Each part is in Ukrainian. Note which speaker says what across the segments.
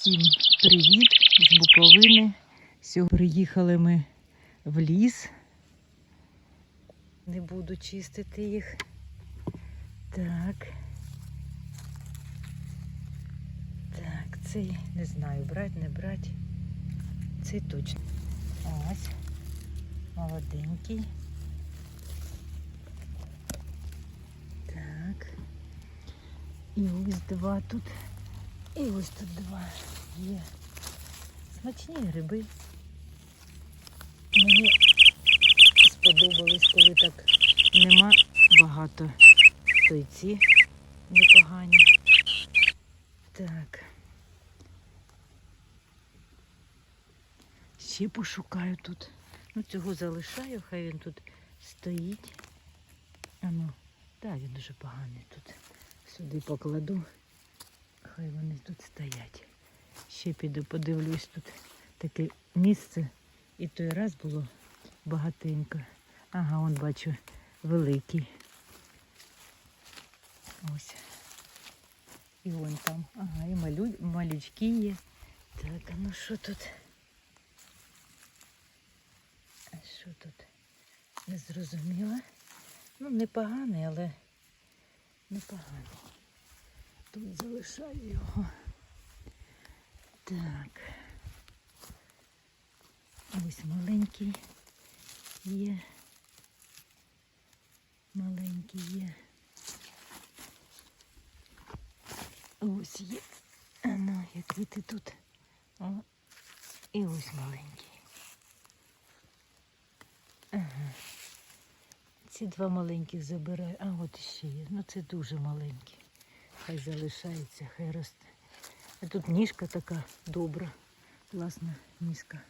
Speaker 1: Всім привіт з Буковини. Сьогодні приїхали ми в ліс. Не буду чистити їх. Так. Так, цей не знаю, брать, не брать. Цей точно. Ось. Молоденький. Так. І ось два тут. І ось тут два є. Смачні гриби. Мені сподобались, коли так нема багато. То й ці непогані. Так. Ще пошукаю тут. Ну, цього залишаю, хай він тут стоїть. А ну, так, він дуже поганий тут. Сюди покладу. Хай вони тут стоять. Ще піду подивлюсь тут таке місце. І той раз було багатенько. Ага, он бачу великий. Ось. І вон там. Ага, і малю... малючки є. Так, а ну що тут? А що тут? Не зрозуміла. Ну, непоганий, але непоганий. Тут залишаю його. Так. Ось маленький є. Маленький є. Ось є. А ну, який ти тут. О, і ось маленький. Ага. Ці два маленьких забираю. А от ще є. Ну це дуже маленькі. Хай залишається, хай росте. А тут ніжка така добра, класна ніжка.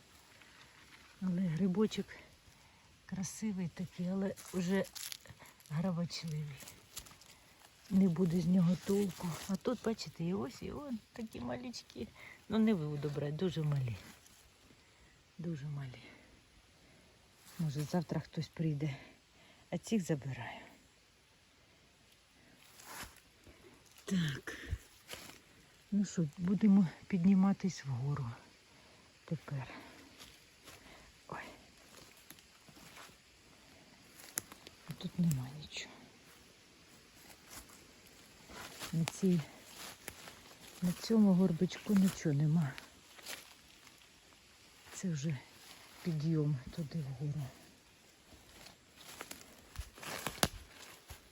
Speaker 1: Але грибочок красивий такий, але вже гравачливий. Не буде з нього толку. А тут, бачите, і ось і он такі малючки. Ну не буду брати, дуже малі. Дуже малі. Може завтра хтось прийде, а цих забираю. Так. Ну що, будемо підніматись вгору тепер. Ой. Тут нема нічого. На цій, на цьому горбичку нічого нема. Це вже підйом туди вгору.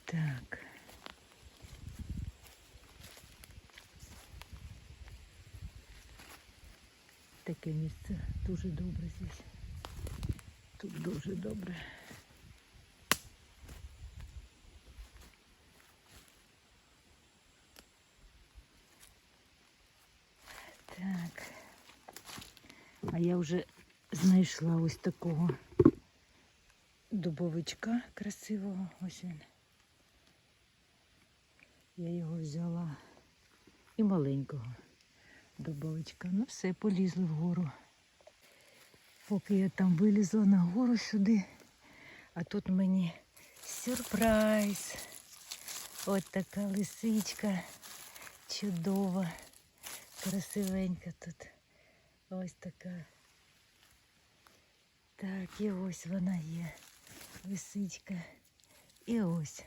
Speaker 1: Так. Таке місце дуже добре здесь. Тут дуже добре. Так. А я вже знайшла ось такого дубовичка красивого. Ось він. Я його взяла і маленького дубовичка. Ну все, полізли вгору. Поки я там вилізла на гору сюди, а тут мені сюрприз. Ось така лисичка чудова, красивенька тут. Ось така. Так, і ось вона є. Лисичка. І ось.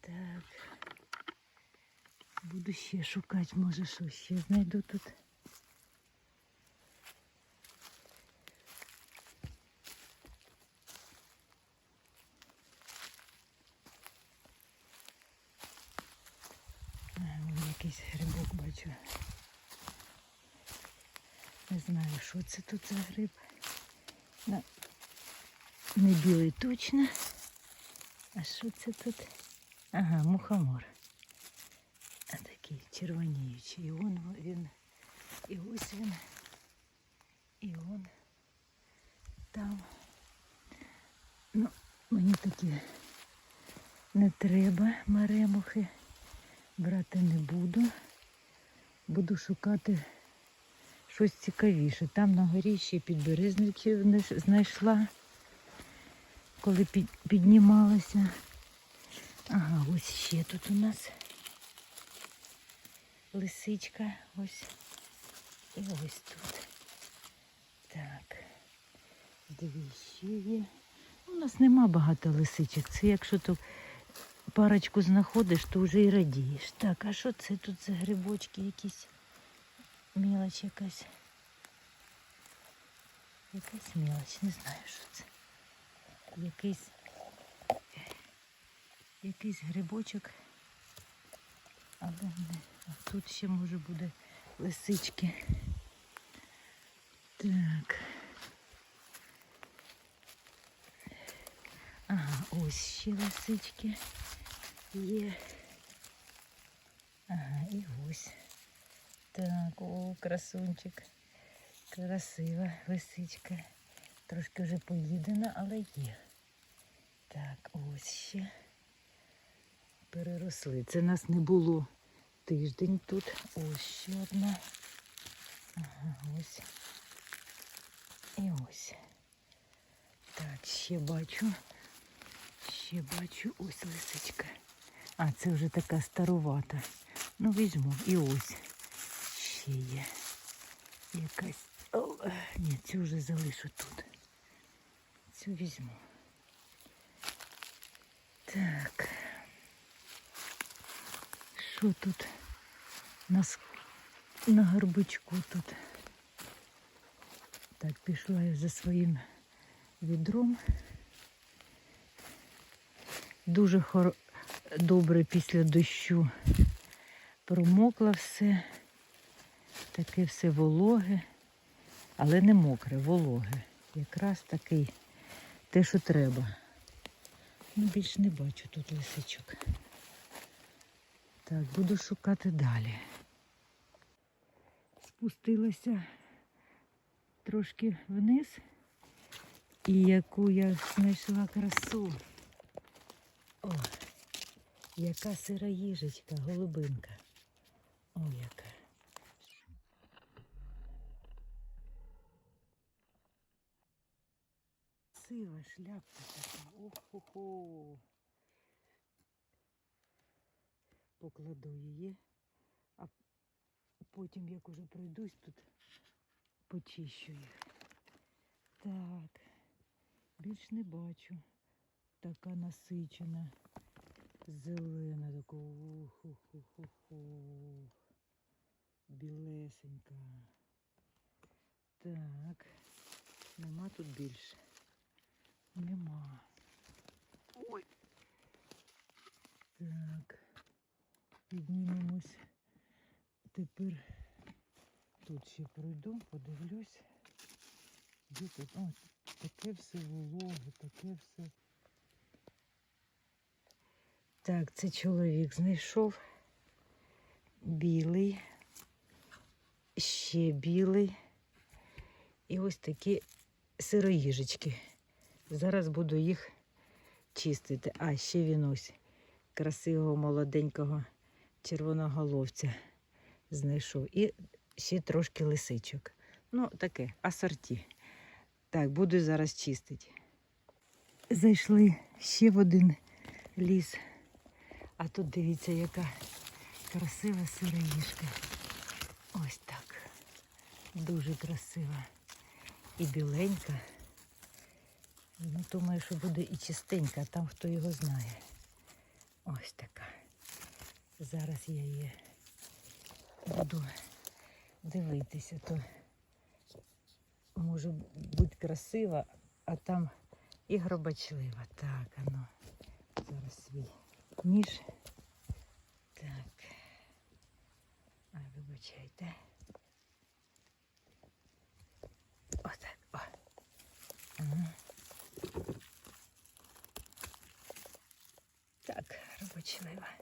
Speaker 1: Так. Буду ще шукати, може, що ще знайду тут. А, вон якийсь грибок бачу. Не знаю, що це тут за гриб. Не білий точно. А що це тут? Ага, мухомор. Такий червоніючий. І он він. І ось він. І он там. Ну, мені такі не треба маремухи. Брати не буду. Буду шукати щось цікавіше. Там на горі ще підберезників не- знайшла, коли піднімалася. Ага, ось ще тут у нас лисичка. Ось. І ось тут. Так. Дві ще є. У нас нема багато лисичок. Це якщо то парочку знаходиш, то вже і радієш. Так, а що це тут за грибочки якісь? Мілоч якась. Якась мілоч, не знаю, що це. Якийсь якийсь грибочок. Але не. А тут ще може буде лисички. Так. Ага, ось ще лисички є. Ага, і ось. Так, о, красунчик. Красива лисичка. Трошки вже поїдена, але є. Так, ось ще. Переросли. Це нас не було тиждень тут. Ось ще одна. Ага, ось. І ось. Так, ще бачу. Ще бачу ось лисичка. А, це вже така старувата. Ну, візьму. І ось ще є. Якась. О, ні, цю вже залишу тут. Цю візьму. Так. Що тут? На, на горбичку тут. Так, пішла я за своїм відром. Дуже хор... добре після дощу промокло все. Таке все вологе, але не мокре, вологе. Якраз такий те, що треба. Ну, більш не бачу тут лисичок. Так, буду шукати далі. Спустилася трошки вниз. І яку я знайшла красу. О, яка сира їжечка, голубинка. О, яка. Сива шляпка така. Ох-хо-хо. Покладу її, а потім, як уже пройдусь, тут почищу їх. Так, більш не бачу. Така насичена, зелена, така уху-ху-ху-ху. Білесенька. Так, нема тут більше. Нема. Ой. Так. Піднімемось. Тепер тут ще пройду, подивлюсь. Де тут? О, таке все вологе, таке все. Так, це чоловік знайшов. Білий. Ще білий. І ось такі сироїжечки. Зараз буду їх чистити. А, ще він ось красивого молоденького червоноголовця знайшов. І ще трошки лисичок. Ну, таке, асорті. Так, буду зараз чистити. Зайшли ще в один ліс. А тут дивіться, яка красива сироїжка. Ось так. Дуже красива. І біленька. Ну, думаю, що буде і чистенька, там хто його знає. Ось така. Зараз я її буду дивитися, то може бути красива, а там і гробачлива. Так, ану. Зараз свій ніж. Так. А, вибачайте. Отак. О. Так, робочлива.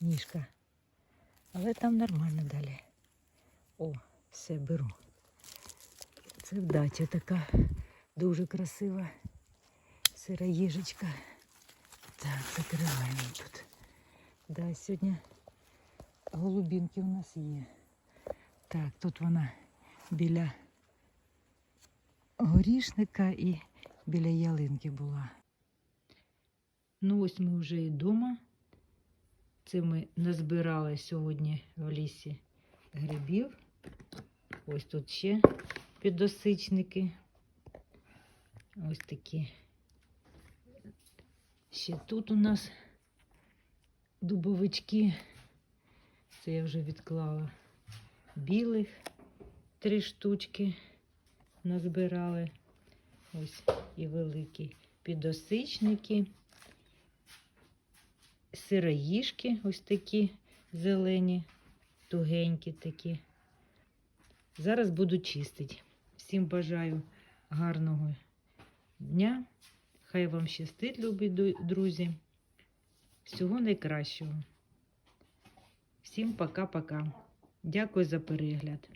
Speaker 1: Ніжка. Але там нормально далі. О, все беру. Це вдача така дуже красива сира їжечка. Так, закриваємо тут. Да, сьогодні голубінки у нас є. Так, тут вона біля горішника і біля ялинки була. Ну ось ми вже і вдома. Це ми назбирали сьогодні в лісі грибів. Ось тут ще підосичники. Ось такі. Ще тут у нас дубовички. Це я вже відклала білих три штучки назбирали. Ось і великі підосичники, сироїшки, ось такі зелені, тугенькі такі. Зараз буду чистити. Всім бажаю гарного дня. Хай вам щастить, любі друзі. Всього найкращого. Всім пока-пока. Дякую за перегляд.